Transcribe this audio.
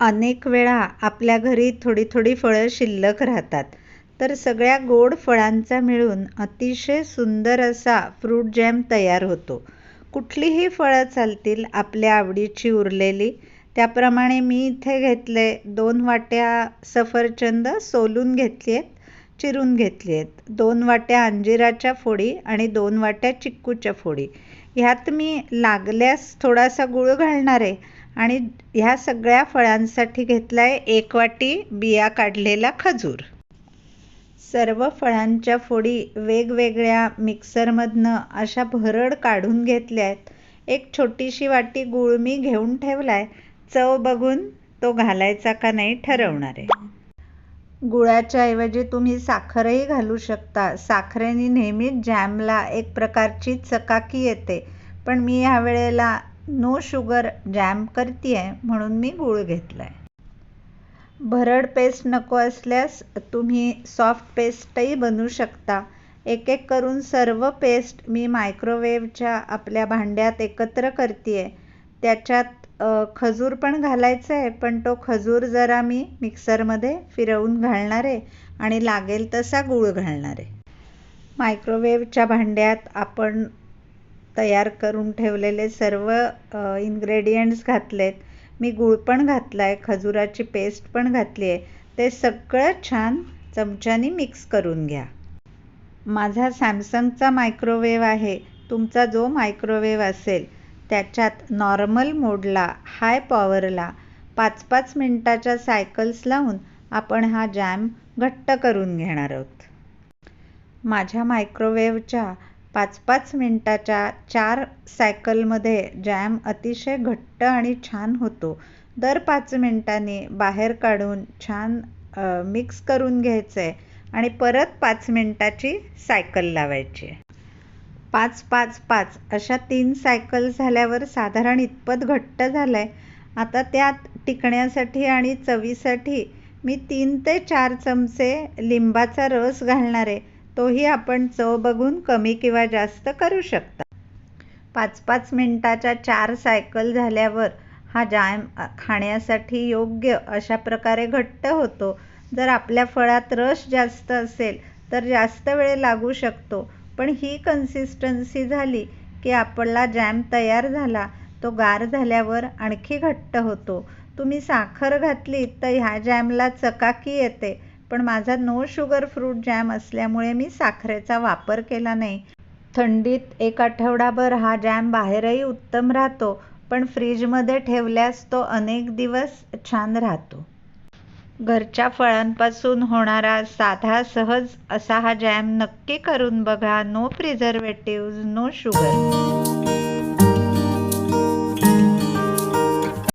अनेक वेळा आपल्या घरी थोडी थोडी फळं शिल्लक राहतात. तर सगळ्या गोड फळांचा मिळून अतिशय सुंदर असा फ्रूट जॅम तयार होतो. कुठलीही फळं चालतील आपल्या आवडीची उरलेली. त्याप्रमाणे मी इथे घेतले दोन वाट्या सफरचंद सोलून घेतली आहेत चिरून घेतली आहेत दोन वाट्या अंजिराच्या फोडी आणि दोन वाट्या चिक्कूच्या फोडी. ह्यात मी लागल्यास थोडासा गूळ घालणार आहे. आणि ह्या सगळ्या फळांसाठी घेतला आहे एक वाटी बिया काढलेला खजूर. सर्व फळांच्या फोडी वेगवेगळ्या मिक्सरमधनं अशा भरड काढून घेतल्या आहेत एक छोटीशी वाटी गूळ मी घेऊन ठेवला आहे चव बघून तो घालायचा का नाही ठरवणार आहे. गुळाच्या ऐवजी तुम्ही साखरही घालू शकता. साखरेने नेहमीच जॅमला एक प्रकारची चकाकी येते. पण मी ह्या वेळेला नो शुगर जॅम करते आहे म्हणून मी गूळ घेतला आहे भरड पेस्ट नको असल्यास तुम्ही सॉफ्ट पेस्टही बनवू शकता. एक एक करून सर्व पेस्ट मी मायक्रोवेव्हच्या आपल्या भांड्यात एकत्र करते आहे त्याच्यात खजूर पण घालायचं आहे पण तो खजूर जरा मी मिक्सरमध्ये फिरवून घालणार आहे आणि लागेल तसा गूळ घालणार आहे. मायक्रोवेव्हच्या भांड्यात आपण तयार करून ठेवलेले सर्व इन्ग्रेडियंट्स घातलेत. मी गूळ पण घातला आहे खजुराची पेस्ट पण घातली आहे. ते सगळं छान चमच्यानी मिक्स करून घ्या. माझा सॅमसंगचा मायक्रोवेव्ह आहे. तुमचा जो मायक्रोवेव्ह असेल त्याच्यात नॉर्मल मोडला हाय पॉवरला पाच पाच मिनटाच्या सायकल्स लावून आपण हा जॅम घट्ट करून घेणार आहोत. माझ्या मायक्रोवेव्हच्या पाच पाच मिनटाच्या चार सायकलमध्ये जॅम अतिशय घट्ट आणि छान होतो. दर पाच मिनटांनी बाहेर काढून छान मिक्स करून घ्यायचं आहे आणि परत पाच मिनटाची सायकल लावायची. आहे पाच पाच पाच अशा तीन सायकल झाल्यावर साधारण इतपत घट्ट झालं आहे आता त्यात टिकण्यासाठी आणि चवीसाठी मी तीन ते चार चमचे लिंबाचा रस घालणार आहे. तोही आपण चव बघून कमी किंवा जास्त करू शकता. पाच पाच मिनटाच्या चार सायकल झाल्यावर हा जॅम खाण्यासाठी योग्य अशा प्रकारे घट्ट होतो. जर आपल्या फळात रस जास्त असेल तर जास्त वेळ लागू शकतो. पण ही कन्सिस्टन्सी झाली की आपला जॅम तयार झाला. तो गार झाल्यावर आणखी घट्ट होतो. तुम्ही साखर घातली तर ह्या जॅमला चकाकी येते. पण माझा नो शुगर फ्रूट जॅम असल्यामुळे मी साखरेचा वापर केला नाही. थंडीत एक आठवडाभर हा जॅम बाहेरही उत्तम राहतो पण फ्रीजमध्ये ठेवल्यास तो अनेक दिवस छान राहतो. घरच्या फळांपासून होणारा साधा सहज असा हा जॅम नक्की करून बघा. No preservative no sugar